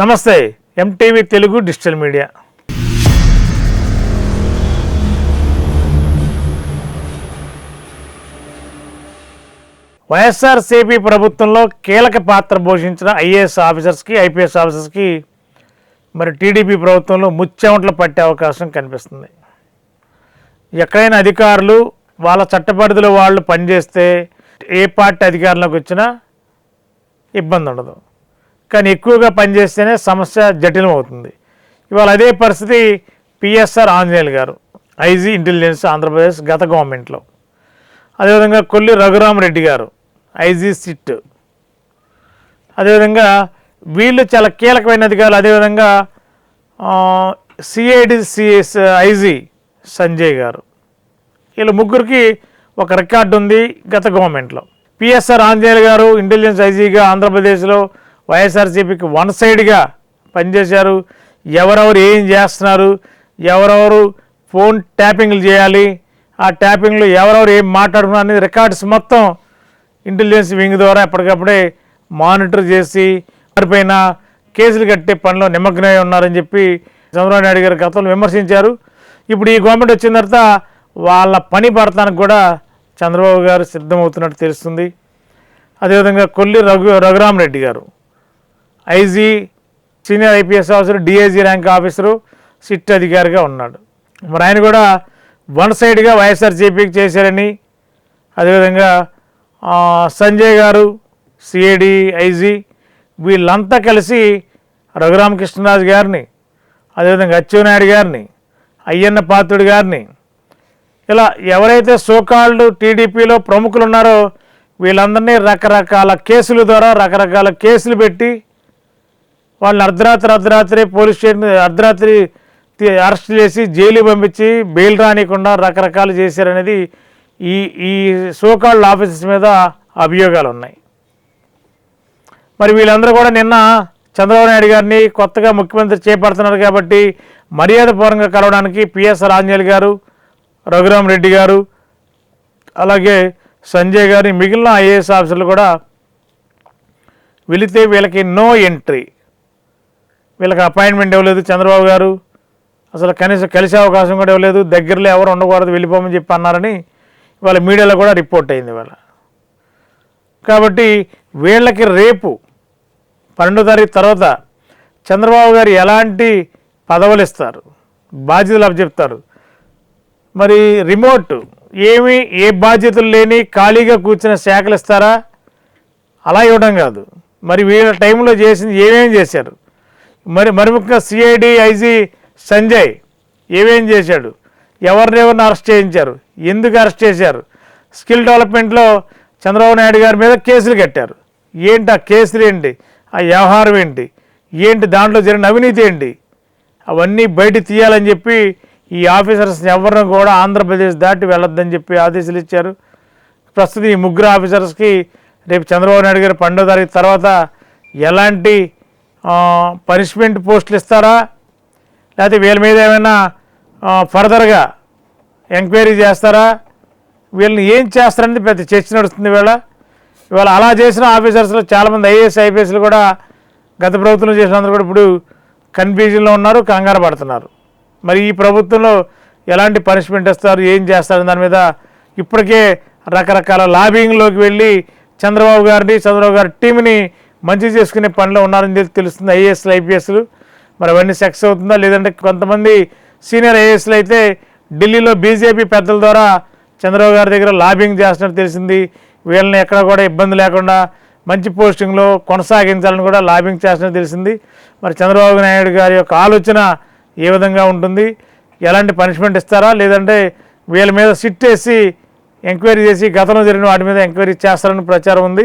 నమస్తే MTV Telugu digital media. YSRCP ప్రభుత్వంలో కీలక పాత్ర పోషించిన ఐఏఎస్ ఆఫీసర్స్కి ఐపీఎస్ ఆఫీసర్స్కి మరి టీడీపీ ప్రభుత్వంలో ముచ్చెమట్లు పట్టే అవకాశం కనిపిస్తుంది. ఎక్కడైనా అధికారులు వాళ్ళ చట్టపరిధిలో వాళ్ళు పనిచేస్తే ఏ పార్టీ అధికారంలోకి వచ్చినా ఇబ్బంది ఉండదు కానీ ఎక్కువగా పనిచేస్తేనే సమస్య జటిలం అవుతుంది ఇవాళ అదే పరిస్థితి పిఎస్ఆర్ ఆంజనేయులు గారు ఐజీ ఇంటెలిజెన్స్ ఆంధ్రప్రదేశ్ గత గవర్నమెంట్లో. అదేవిధంగా కొల్లి రఘురామరెడ్డి గారు ఐజీ సిట్. అదేవిధంగా వీళ్ళు చాలా కీలకమైన అధికారులు అదేవిధంగా సిఐడి సిఎస్ ఐజీ సంజయ్ గారు. వీళ్ళ ముగ్గురికి ఒక రికార్డు ఉంది గత గవర్నమెంట్లో. పిఎస్ఆర్ ఆంజనేయులు గారు ఇంటెలిజెన్స్ ఐజీగా ఆంధ్రప్రదేశ్లో వైఎస్ఆర్సీపీకి వన్ సైడ్గా పనిచేశారు. ఎవరెవరు ఏం చేస్తున్నారు? ఎవరెవరు ఫోన్ ట్యాపింగ్లు చేయాలి? ఆ ట్యాపింగ్లో ఎవరెవరు ఏం మాట్లాడుకున్నారు అనేది రికార్డ్స్ మొత్తం ఇంటెలిజెన్స్ వింగ్ ద్వారా ఎప్పటికప్పుడే మానిటర్ చేసి వారిపైన కేసులు కట్టే పనిలో నిమగ్నమై ఉన్నారని చెప్పి చంద్రబాబు నాయుడు గారు గతంలో విమర్శించారు. ఇప్పుడు ఈ గవర్నమెంట్ వచ్చిన తర్వాత వాళ్ళ పని పడతానికి కూడా చంద్రబాబు గారు సిద్ధమవుతున్నట్టు తెలుస్తుంది. అదేవిధంగా Kolli Raghu Raghuramareddy garu IG senior IPS officer DIG rank officer SIT అధికారిగా ఉన్నాడు. మరి ఆయన కూడా వన్ సైడ్గా వైఎస్ఆర్సీపీకి చేశారని అదేవిధంగా సంజయ్ గారు సిఐడి ఐజీ వీళ్ళంతా కలిసి రఘురామకృష్ణరాజు గారిని అదేవిధంగా అచ్చెన్నాయుడు గారిని అయ్యన్న పాత్రుడు గారిని ఇలా ఎవరైతే సోకాళ్ళు టీడీపీలో ప్రముఖులు ఉన్నారో వీళ్ళందరినీ రకరకాల కేసుల ద్వారా రకరకాల కేసులు పెట్టి వాళ్ళని అర్ధరాత్రి అర్ధరాత్రి పోలీస్ స్టేషన్ అర్ధరాత్రి అరెస్ట్ చేసి జైలు పంపించి బెయిల్ రానికుండా రకరకాలు చేశారనేది ఈ ఈ సోకాళ్ళ ఆఫీసర్స్ మీద అభియోగాలు ఉన్నాయి. మరి వీళ్ళందరూ కూడా నిన్న చంద్రబాబు నాయుడు గారిని కొత్తగా ముఖ్యమంత్రి చేపడుతున్నారు కాబట్టి మర్యాదపూర్వకంగా కలవడానికి పిఎస్ఆర్ ఆంజనేయులు గారు రఘురామ్ రెడ్డి గారు అలాగే సంజయ్ గారి మిగిలిన ఐఏఎస్ ఆఫీసర్లు కూడా వెళితే వీళ్ళకి నో ఎంట్రీ. వీళ్ళకి అపాయింట్మెంట్ ఇవ్వలేదు చంద్రబాబు గారు. అసలు కనీసం కలిసే అవకాశం కూడా ఇవ్వలేదు. దగ్గరలో ఎవరు ఉండకూడదు వెళ్ళిపోమని చెప్పి అన్నారని ఇవాళ మీడియాలో కూడా రిపోర్ట్ అయింది ఇవాళ. కాబట్టి వీళ్ళకి రేపు పన్నెండో తారీఖు తర్వాత చంద్రబాబు గారు ఎలాంటి పదవులు ఇస్తారు? బాధ్యతలు అప్పచెప్తారు. మరి రిమోట్ ఏమి ఏ బాధ్యతలు లేని ఖాళీగా కూర్చున్న శాఖలు ఇస్తారా? అలా ఇవ్వడం కాదు. మరి వీళ్ళ టైంలో చేసింది ఏమేమి చేశారు? మరి మరి ముఖ్యంగా సిఐడి ఐజీ సంజయ్ ఏమేం చేశాడు? ఎవరినెవరిని అరెస్ట్ చేయించారు? ఎందుకు అరెస్ట్ చేశారు? స్కిల్ డెవలప్మెంట్లో చంద్రబాబు నాయుడు గారి మీద కేసులు కట్టారు. ఏంటి ఆ కేసులు ఏంటి? ఆ వ్యవహారం ఏంటి? ఏంటి దాంట్లో జరిగిన అవినీతి ఏంటి? అవన్నీ బయట తీయాలని చెప్పి ఈ ఆఫీసర్స్ ఎవరిని కూడా ఆంధ్రప్రదేశ్ దాటి వెళ్ళొద్దని చెప్పి ఆదేశాలు ఇచ్చారు. ప్రస్తుతం ఈ ముగ్గురు ఆఫీసర్స్కి రేపు చంద్రబాబు నాయుడు గారు పండుగ తారీఖు తర్వాత ఎలాంటి పనిష్మెంట్ పోస్టులు ఇస్తారా? లేకపోతే వీళ్ళ మీద ఏమైనా ఫర్దర్గా ఎంక్వైరీ చేస్తారా? వీళ్ళని ఏం చేస్తారనేది పెద్ద చర్చ నడుస్తుంది వీళ్ళ ఇవాళ అలా చేసిన ఆఫీసర్స్లో చాలామంది ఐఏఎస్ ఐపీఎస్లు కూడా గత ప్రభుత్వంలో చేసిన అందరూ కూడా ఇప్పుడు కన్ఫ్యూజన్లో ఉన్నారు కంగారు పడుతున్నారు. మరి ఈ ప్రభుత్వంలో ఎలాంటి పనిష్మెంట్ ఇస్తారు ఏం చేస్తారు దాని మీద ఇప్పటికే రకరకాల లాబింగ్లోకి వెళ్ళి చంద్రబాబు గారిని చంద్రబాబు గారి టీంని మంచి చేసుకునే పనిలో ఉన్నారని తెలుస్తుంది ఐఏఎస్లు ఐపీఎస్లు. మరి అవన్నీ సక్సెస్ అవుతుందా? లేదంటే కొంతమంది సీనియర్ ఐఏఎస్లు అయితే ఢిల్లీలో బీజేపీ పెద్దల ద్వారా చంద్రబాబు గారి దగ్గర లాబింగ్ చేస్తున్నట్టు తెలిసింది. వీళ్ళని ఎక్కడ కూడా ఇబ్బంది లేకుండా మంచి పోస్టింగ్లో కొనసాగించాలని కూడా లాబింగ్ చేస్తున్నట్టు తెలిసింది. మరి చంద్రబాబు నాయుడు గారి యొక్క ఆలోచన ఏ విధంగా ఉంటుంది? ఎలాంటి పనిష్మెంట్ ఇస్తారా? లేదంటే వీళ్ళ మీద సిట్ వేసి ఎంక్వైరీ చేసి గతంలో జరిగిన వాటి మీద ఎంక్వైరీ చేస్తారని ప్రచారం ఉంది.